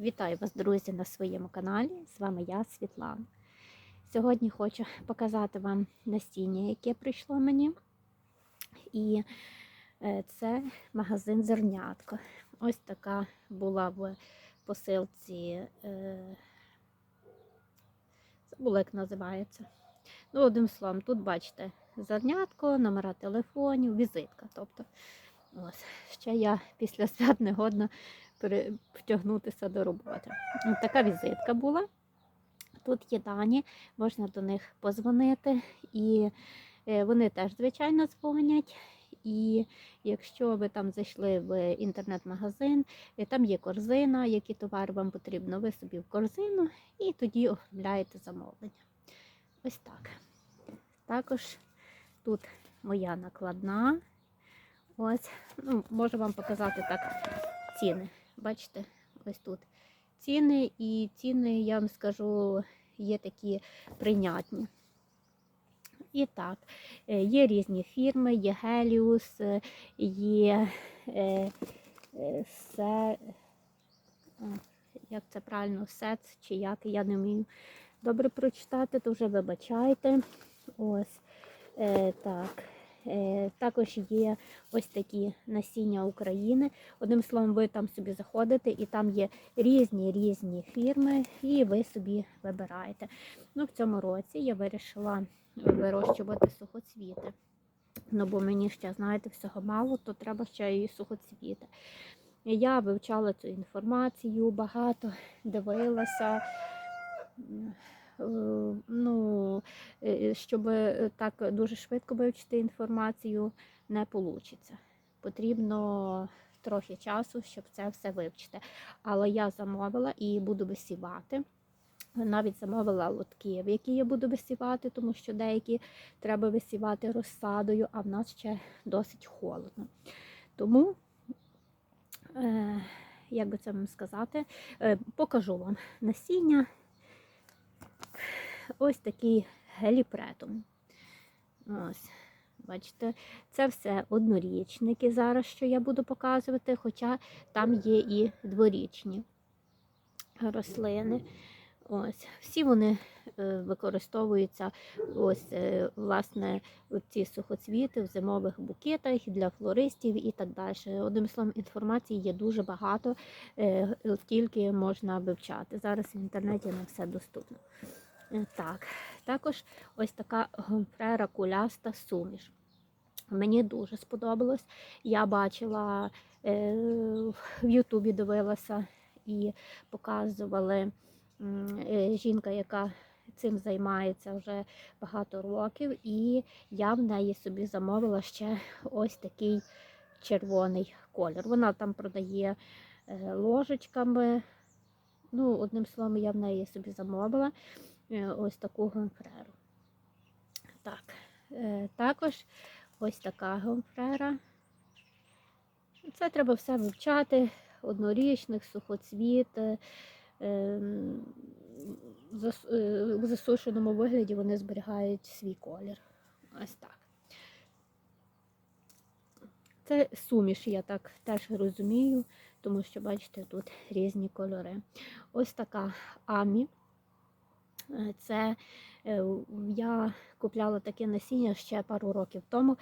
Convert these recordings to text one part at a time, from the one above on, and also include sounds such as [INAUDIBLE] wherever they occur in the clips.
Вітаю вас, друзі, на своєму каналі. З вами я, Світлана. Сьогодні хочу показати вам насіння, яке прийшло мені. І е, це магазин Зернятко. Ось така була в посилці. е, Забула, як називається. Ну, одним словом, тут бачите зернятко, номера телефонів, візитка. Тобто, ось, ще я після свят не годна пере- втягнутися до роботи. От така візитка була. Тут є дані, можна до них позвонити, і е, вони теж, звичайно, дзвонять. І якщо ви там зайшли в інтернет-магазин, е, там є корзина, які товари вам потрібно, ви собі в корзину і тоді оформляєте замовлення. Ось так. Також тут моя накладна. Ось, ну, можу вам показати так ціни. Бачите, ось тут ціни, і ціни, я вам скажу, є такі прийнятні. І так, е, є різні фірми, є Геліус, є е, е, се, як це правильно, сец чи як, я не вмію добре прочитати, то вже вибачайте. Ось е, так. Е, Також є ось такі насіння України. Одним словом, ви там собі заходите, і там є різні різні фірми, і ви собі вибираєте. Ну, в цьому році я вирішила вирощувати сухоцвіти. Ну, бо мені ще, знаєте, всього мало, то треба ще і сухоцвіти. Я вивчала цю інформацію, багато дивилася. Е, Ну, е, щоб е, так дуже швидко вивчити інформацію, не вийде. Потрібно трохи часу, щоб це все вивчити. Але я замовила і буду висівати. Навіть замовила лотки, в які я буду висівати, тому що деякі треба висівати розсадою, а в нас ще досить холодно. Тому, як би це вам сказати, покажу вам насіння. Ось такий геліпретум. Ось, бачите, це все однорічники зараз, що я буду показувати, хоча там є і дворічні рослини. Ось, всі вони е, використовуються ось, е, власне, ці сухоцвіти в зимових букетах для флористів і так далі. Одним словом, інформації є дуже багато, е, тільки можна вивчати. Зараз в інтернеті на все доступно. Так, також ось така гомфрера куляста суміш. Мені дуже сподобалось. Я бачила е, в Ютубі дивилася і показували е, жінка, яка цим займається вже багато років, і я в неї собі замовила ще ось такий червоний колір. Вона там продає е, ложечками. Ну, одним словом, я в неї собі замовила ось таку гомфреру. Так, е, також ось така гомфрера. Це треба все вивчати, однорічних, сухоцвіт. е, ем, е, В засушеному вигляді вони зберігають свій колір. Ось так. Це суміш, я так теж розумію, тому що, бачите, тут різні кольори. Ось така амі. Е, Це е, я купляла таке насіння ще пару років тому.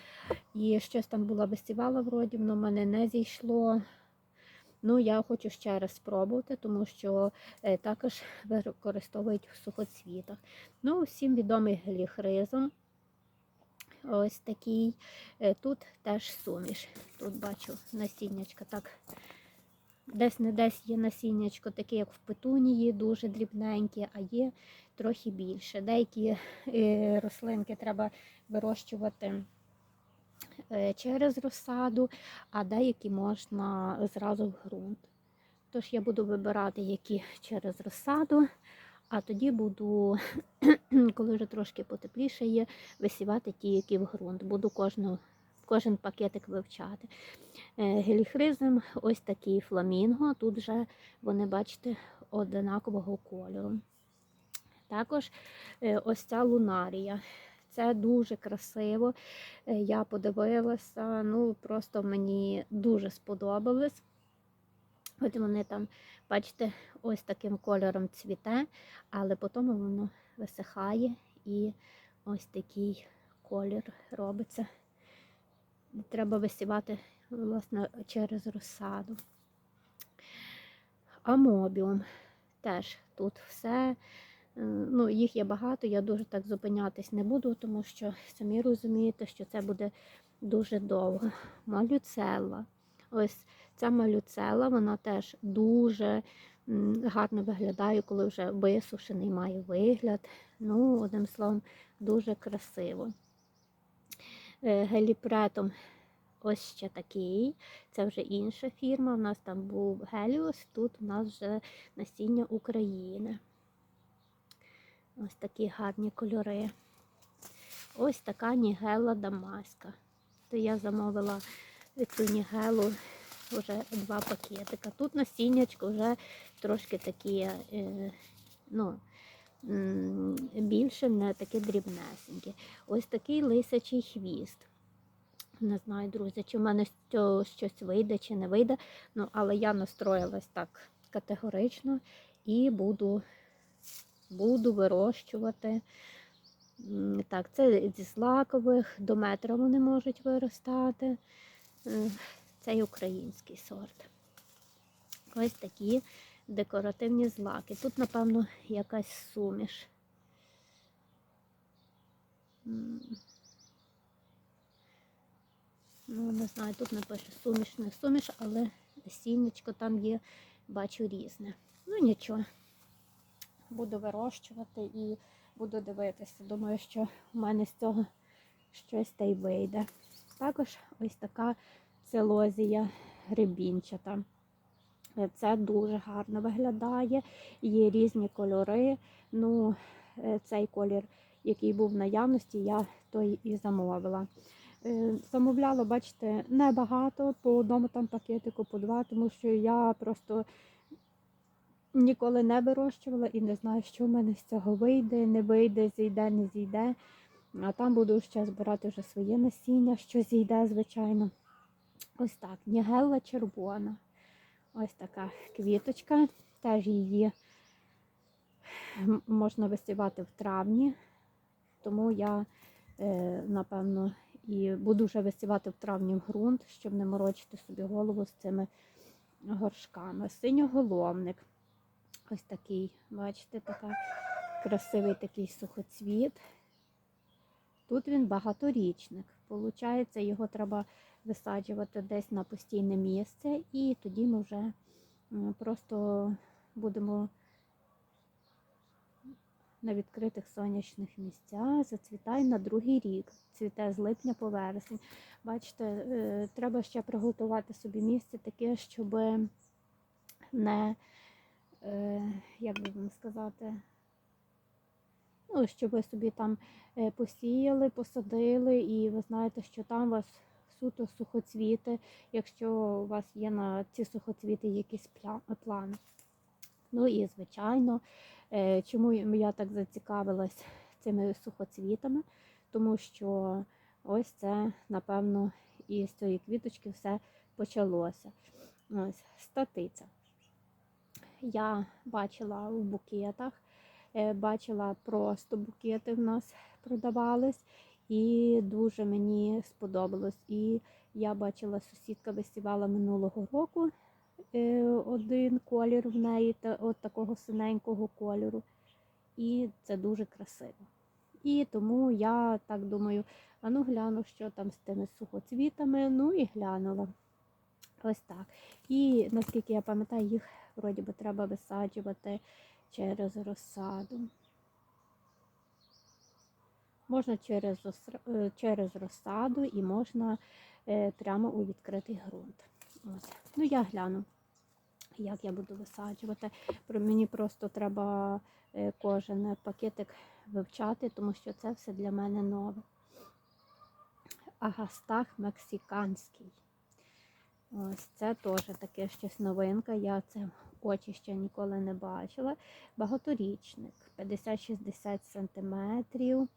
І щось там була висівала вроді, воно в мене не зійшло. Ну, я хочу ще раз спробувати, тому що е, також використовують в сухоцвітах. Ну, всім відомий гліхризм. Ось такий. Тут теж суміш. Тут бачу насіннячка так. Десь не десь є насіннячко, таке, як в петунії, дуже дрібненькі, а є трохи більше. Деякі е, рослинки треба вирощувати е, через розсаду, а деякі можна зразу в ґрунт. Тож я буду вибирати, які через розсаду, а тоді буду, [CLEARS THROAT] коли вже трошки потепліше є, висівати ті, які в ґрунт. Буду кожну, кожен пакетик вивчати. Е, Геліхризм, ось такий фламінго. Тут вже вони, бачите, одинакового кольору. Також е, ось ця лунарія. Це дуже красиво. Е, Я подивилася, ну просто мені дуже сподобалось. От вони там Бачите, ось таким кольором цвіте, але потім воно висихає і ось такий колір робиться. Треба висівати власне через розсаду. Амобіум теж тут все. Е, Ну, їх є багато, я дуже так зупинятись не буду, тому що самі розумієте, що це буде дуже довго. Малюцелла. Ось ця малюцела, вона теж дуже гарно виглядає, коли вже висушений має вигляд. Ну, одним словом, дуже красиво. Е, Геліпретом ось ще такий. Це вже інша фірма. У нас там був Геліос, тут у нас вже насіння України. Ось такі гарні кольори. Ось така нігела дамаська. То я замовила цю нігелу вже два пакетика. Тут насіннячко вже трошки такі, е, ну, більше не таке дрібнесеньке. Ось такий лисячий хвіст. Не знаю, друзі, чи в мене щось вийде, чи не вийде. Ну, але я настроїлась так категорично і буду, буду вирощувати. Так, це зі злакових, до метра вони можуть виростати. Е, Цей український сорт. Ось такі декоративні злаки. Тут, напевно, якась суміш. Ну, не знаю, тут не пише суміш, не суміш, але сінечко там є, бачу різне. Ну нічого. Буду вирощувати і буду дивитися. Думаю, що в мене з цього щось та й вийде. Також ось така целозія грибінчата. Це дуже гарно виглядає, є різні кольори. Ну, е, цей колір, який був в наявності, я той і замовила. Е, Замовляла, бачите, небагато, по одному там пакетику, по два, тому що я просто ніколи не вирощувала і не знаю, що в мене з цього вийде, не вийде, зійде, не зійде. А там буду ще збирати вже своє насіння, що зійде, звичайно. Ось так, нігелла червона. Ось така квіточка. Теж її можна висівати в травні, тому я, е, напевно, і буду вже висівати в травні в ґрунт, щоб не морочити собі голову з цими горшками. Синьоголовник. Ось такий, бачите, така красивий такий сухоцвіт. Тут він багаторічник. Получається, його треба висаджувати десь на постійне місце, і тоді ми вже просто будемо на відкритих сонячних місцях. Зацвітає на другий рік. Цвіте з липня по вересень. Бачите, е, треба ще приготувати собі місце таке, щоб не, як би вам сказати, ну, щоб ви собі там е, посіяли, посадили, і ви знаєте, що там у вас суто сухоцвіти, якщо у вас є на ці сухоцвіти якісь плани. Ну і звичайно, е, чому я так зацікавилась цими сухоцвітами, тому що ось це, напевно, і з цієї квіточки все почалося. Ось статиця. Я бачила у букетах, е, бачила просто букети в нас продавались, і дуже мені сподобалось. І я бачила, сусідка висівала минулого року е, один колір в неї, от такого синенького кольору. І це дуже красиво. І тому я так думаю, а ну гляну, що там з тими сухоцвітами. Ну і глянула. Ось так. І наскільки я пам'ятаю, їх вроді би треба висаджувати через розсаду. Можна через, е, через розсаду і можна е, прямо у відкритий ґрунт. Ось. Ну, я гляну, як я буду висаджувати. Мені просто треба е, кожен пакетик вивчати, тому що це все для мене нове. Агастах мексиканський. Ось це теж таке щось новинка. Я це очі ще ніколи не бачила. Багаторічник, 50-60 сантиметрів.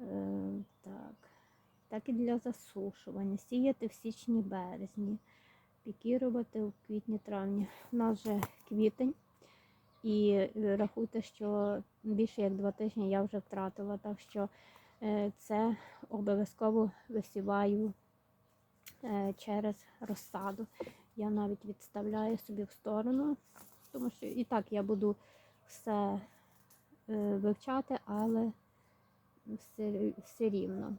Е, так. так і для засушування. Сіяти в січні березні. пікірувати в квітні-травні. У нас вже квітень. І е, рахуйте, що більше як два тижні я вже втратила, так що е, це обов'язково висіваю через розсаду. Я навіть відставляю собі в сторону, тому що і так я буду все е, вивчати, але все, все рівно.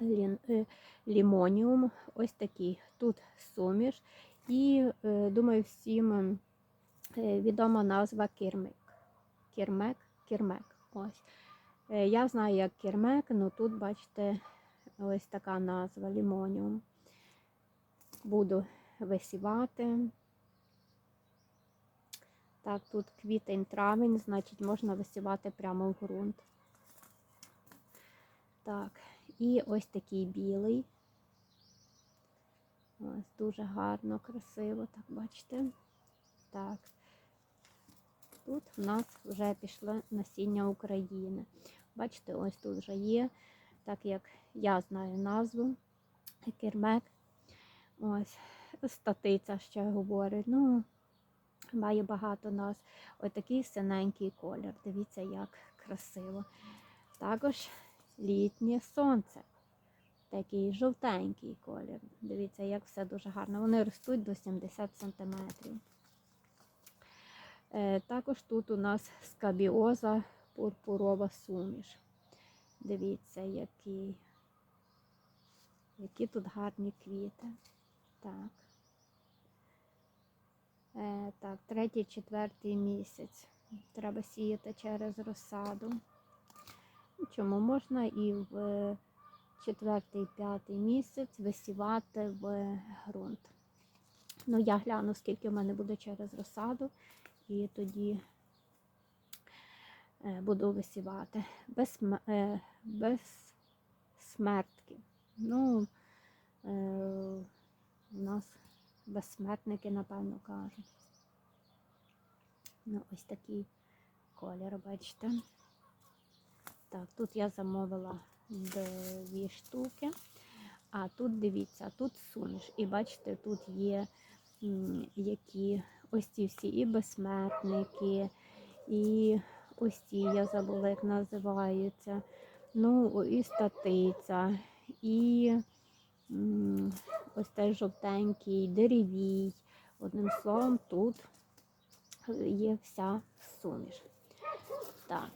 Е, лімоніум, ось такий. Тут суміш. І е, думаю, всім е, відома назва кірмик. Кірмек, кірмек. Ось. Е, Я знаю, як кірмек, але тут, бачите, ось така назва лімоніум. Буду висівати. Так, тут квітень-травень, значить, можна висівати прямо в ґрунт. Так, і ось такий білий. Ось дуже гарно, красиво, так бачите. Так. Тут в нас вже пішло насіння України. Бачите, ось тут вже є, так як я знаю назву, кермек. Ось, статиця ще говорить. Ну, має багато нас. Ось такий синенький колір. Дивіться, як красиво. Також літнє сонце. Такий жовтенький колір. Дивіться, як все дуже гарно. Вони ростуть до 70 см. Е, також тут у нас скабіоза пурпурова суміш. Дивіться, які, які тут гарні квіти. Так. Е, так, третій, четвертий місяць. Треба сіяти через розсаду. Чому можна і в четвертий, п'ятий місяць висівати в ґрунт. Ну, я гляну, скільки в мене буде через розсаду, і тоді е, буду висівати. Без, е, без смертки. Ну, е, у нас безсмертники, напевно, кажуть. Ну, ось такий колір, бачите. Так, тут я замовила дві штуки. А тут дивіться, тут суміш. І бачите, тут є які ось ці всі і безсмертники, і ось ці, я забула, як називаються. Ну, і статиця, і ось цей жовтенький, деревій. Одним словом, тут є вся суміш. Так,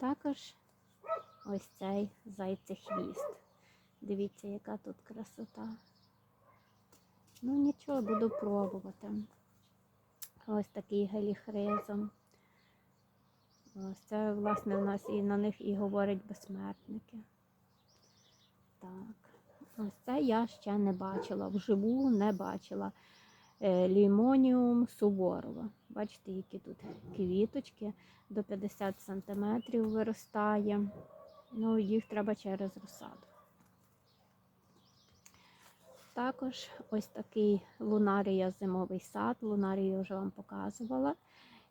також ось цей зайцехвіст. Дивіться, яка тут красота. Ну нічого, буду пробувати. Ось такий геліхризом. Ось це, власне, у нас і на них і говорять безсмертники. Так, ось це я ще не бачила. Вживу не бачила. Е, Лімоніум Суворова. Бачите, які тут квіточки до 50 см виростає. Ну, їх треба через розсаду. Також ось такий лунарія зимовий сад. Лунарію вже вам показувала.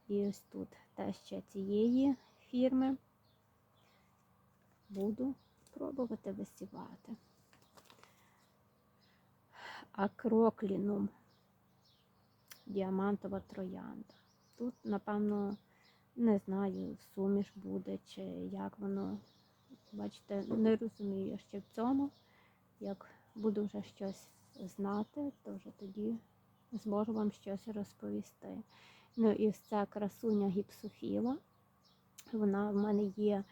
І ось тут теж ще цієї фірми буду пробувати висівати. Акроклінум. Діамантова троянда. Тут, напевно, не знаю, суміш буде, чи як воно. Бачите, не розумію ще в цьому. Як буду вже щось знати, то вже тоді зможу вам щось розповісти. Ну і ця красуня гіпсофіла. Вона в мене є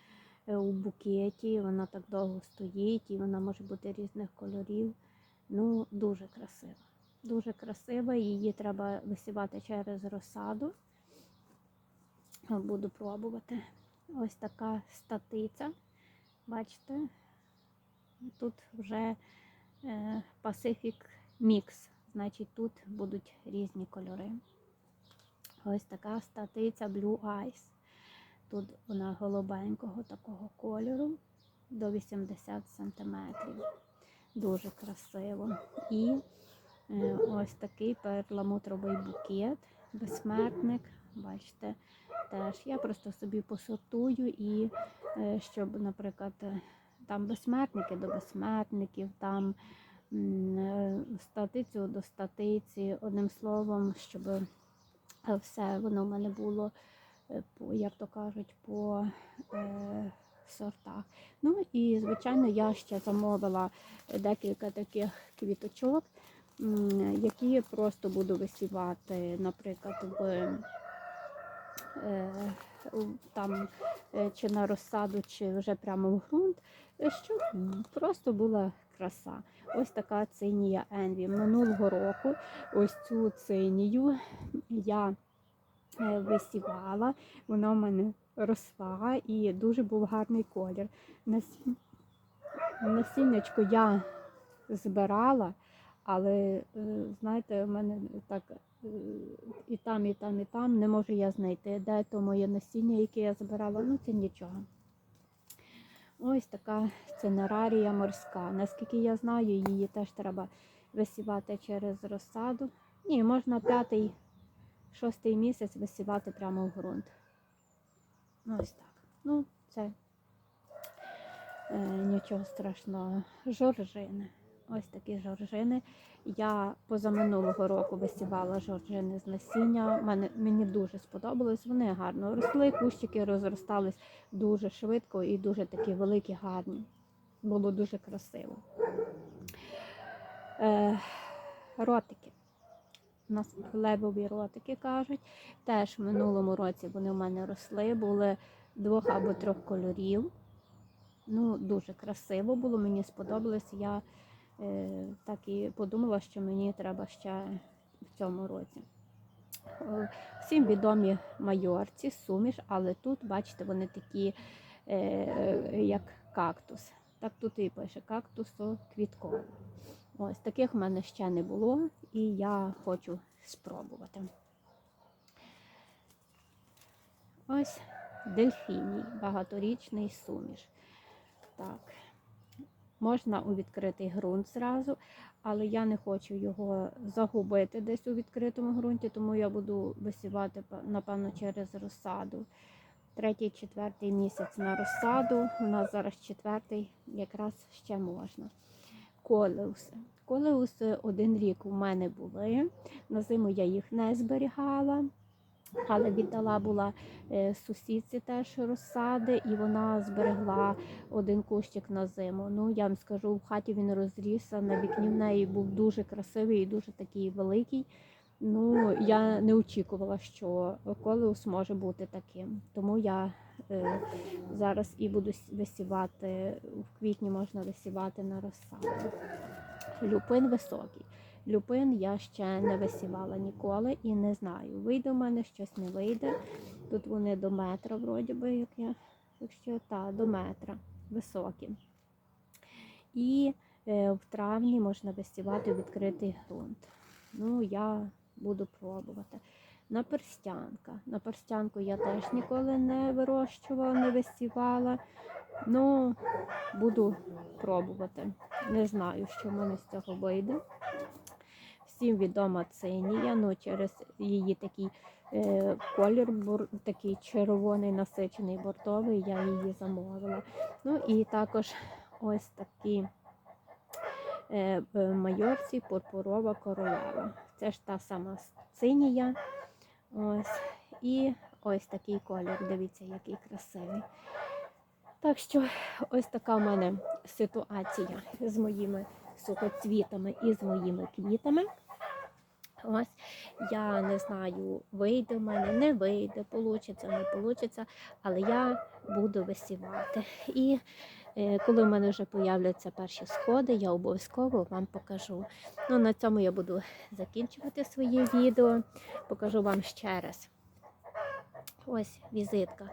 е, у букеті, вона так довго стоїть і вона може бути різних кольорів. Ну, дуже красива. Дуже красива, її треба висівати через розсаду. Буду пробувати. Ось така статиця. Бачите, тут вже е, Pacific Mix, значить тут будуть різні кольори. Ось така статиця Blue Eyes. Тут вона голубенького такого кольору до 80 см. Дуже красиво. І е, ось такий перламутровий букет, безсмертник. Бачите, теж я просто собі посортую і е, щоб, наприклад, там безсмертники до безсмертників, там е, статицю до статиці, одним словом, щоб все воно в мене було, як то кажуть, по сортах. Ну і, звичайно, я ще замовила декілька таких квіточок, які просто буду висівати, наприклад, в е, там е, чи на розсаду, чи вже прямо в ґрунт, щоб просто була краса. Ось така цинія Енві. Минулого року ось цю цинію я е, висівала, вона в мене росла і дуже був гарний колір. Насі- Насіннячко я збирала, але е, знаєте, в мене так е, і там, і там, і там не можу я знайти, де то моє насіння, яке я збирала. Ну це нічого. Ось така цинерарія морська. Наскільки я знаю, її теж треба висівати через розсаду. Ні, можна п'ятий, шостий місяць висівати прямо в ґрунт. Ось так. Ну, це е, нічого страшного. Жоржини. Ось такі жоржини. Я позаминулого року висівала жоржини з насіння. Мене, мені дуже сподобалось. Вони гарно росли, кущики розростались дуже швидко і дуже такі великі, гарні. Було дуже красиво. Е, ротики. У нас хлебові ротики кажуть. Теж в минулому році вони в мене росли, були двох або трьох кольорів. Ну, дуже красиво було, мені сподобалось. Я е, так і подумала, що мені треба ще в цьому році. Всім відомі майорці, суміш, але тут, бачите, вони такі, е, як кактус. Так тут і пише кактусо квітковий. Ось таких в мене ще не було, і я хочу спробувати. Ось дельфіній, багаторічний суміш. Так. Можна у відкритий ґрунт зразу, але я не хочу його загубити десь у відкритому ґрунті, тому я буду висівати, напевно, через розсаду. Третій, четвертий місяць на розсаду. У нас зараз четвертий, якраз ще можна. Колеуси. Колеуси один рік у мене були. На зиму я їх не зберігала, але віддала була е, сусідці теж розсади, і вона зберегла один кущик на зиму. Ну, я вам скажу, в хаті він розрісся, на вікні в неї був дуже красивий і дуже такий великий. Ну, я не очікувала, що колеус може бути таким. Тому я зараз і буду висівати, в квітні можна висівати на розсаду. Люпин високий. Люпин я ще не висівала ніколи і не знаю. Вийде в мене щось не вийде. Тут вони до метра, вроді би, як я, якщо та, до метра високі. І е, в травні можна висівати відкритий ґрунт. Ну, я буду пробувати. Наперстянка. Наперстянку я теж ніколи не вирощувала, не висівала. Ну, буду пробувати. Не знаю, що в мене з цього вийде. Всім відома цинія, ну через її такий е, колір, бур, такий червоний насичений бортовий, я її замовила. Ну і також ось такі е, майорці пурпурова королева. Це ж та сама цинія. Ось. І ось такий колір. Дивіться, який красивий. Так що ось така в мене ситуація з моїми сухоцвітами і з моїми квітами. Ось я не знаю, вийде в мене, не вийде, получиться, не получиться, але я буду висівати. І коли в мене вже появляться перші сходи, я обов'язково вам покажу. Ну, на цьому я буду закінчувати своє відео. Покажу вам ще раз. Ось візитка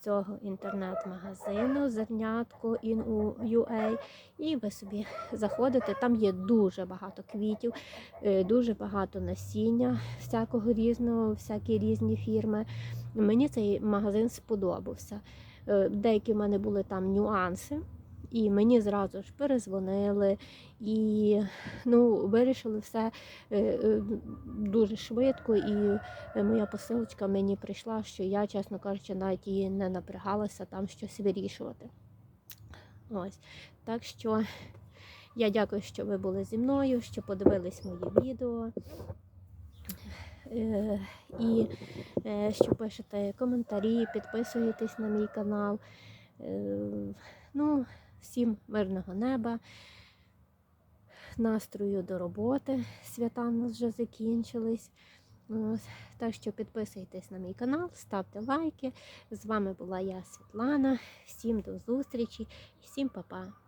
цього інтернет-магазину зернятко in.ua і ви собі заходите. Там є дуже багато квітів, е, дуже багато насіння всякого різного, всякі різні фірми. Мені цей магазин сподобався. Е, Деякі в мене були там нюанси. І мені зразу ж перезвонили і ну, вирішили все е, е, дуже швидко. І моя посилочка мені прийшла, що я, чесно кажучи, навіть і не напрягалася там щось вирішувати. Ось. Так що Я дякую, що ви були зі мною, що подивились мої відео. Е, І е, що пишете коментарі, підписуєтесь на мій канал. Е, Ну, всім мирного неба, настрою до роботи. Свята в нас вже закінчились. Так що підписуйтесь на мій канал, ставте лайки. З вами була я, Світлана. Всім до зустрічі і всім па-па.